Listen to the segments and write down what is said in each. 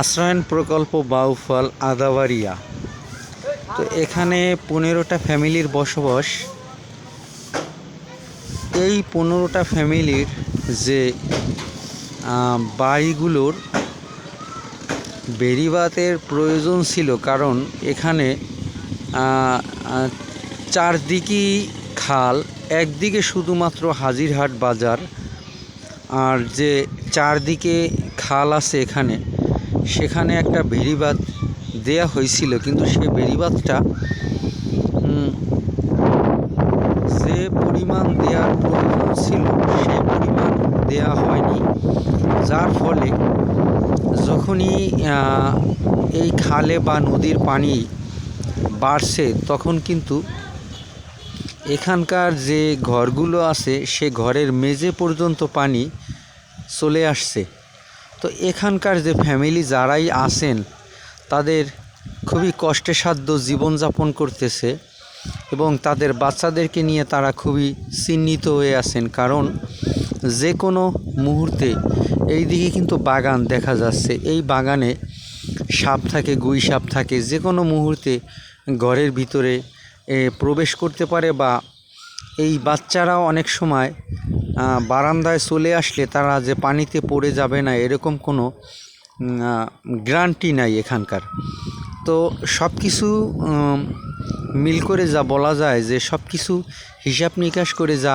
আশ্রয়ন প্রকল্প বাউফল আদাবাড়িয়া। তো এখানে পনেরোটা ফ্যামিলির বসবাস। এই পনেরোটা ফ্যামিলির যে বাড়িগুলোর বেরিবাতের প্রয়োজন ছিল, কারণ এখানে চারদিকই খাল, একদিকে শুধুমাত্র হাজিরহাট বাজার, আর যে চারদিকে খাল আছে এখানে সেখানে একটা বেড়িবাঁধ দেয়া হয়েছিল, কিন্তু সে বেড়িবাঁধটা যে পরিমাণ দেওয়ার প্রয়োজন ছিল সেই পরিমাণ দেয়া হয়নি। যার ফলে যখনই এই খালে বা নদীর পানি বাড়ছে, তখন কিন্তু এখানকার যে ঘরগুলো আছে, সে ঘরের মেঝে পর্যন্ত পানি চলে আসছে। তো এখানকার যে ফ্যামিলি যারাই আসেন তাদের খুবই কষ্টসাধ্য জীবনযাপন করতেছে এবং তাদের বাচ্চাদেরকে নিয়ে তারা খুবই চিহ্নিত হয়ে আছেন। কারণ যে কোনো মুহূর্তে এই দিকে কিন্তু বাগান দেখা যাচ্ছে। এই বাগানে সাপ থাকে, গুই সাপ থাকে, যে কোনো মুহূর্তে ঘরের ভিতরে প্রবেশ করতে পারে বা এই বাচ্চারাও অনেক সময় বারান্দায় চলে আসলে তারা যে পানিতে পড়ে যাবে না এরকম কোনো গ্যারান্টি নাই এখানকার। তো সব কিছু মিল করে যা বলা যায় যে সব কিছু হিসাব নিকাশ করে যা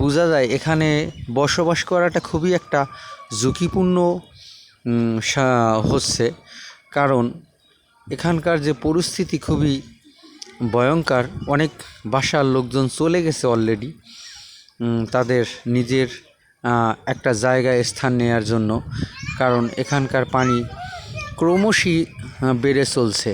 বোঝা যায় এখানে বসবাস করাটা খুবই একটা ঝুঁকিপূর্ণ হচ্ছে। কারণ এখানকার যে পরিস্থিতি খুবই ভয়ঙ্কর অনেক বাসার লোকজন চলে গেছে অলরেডি তাদের নিজের একটা জায়গায় স্থান নেয়ার জন্য। কারণ এখানকার পানি ক্রমশই বেড়ে চলছে।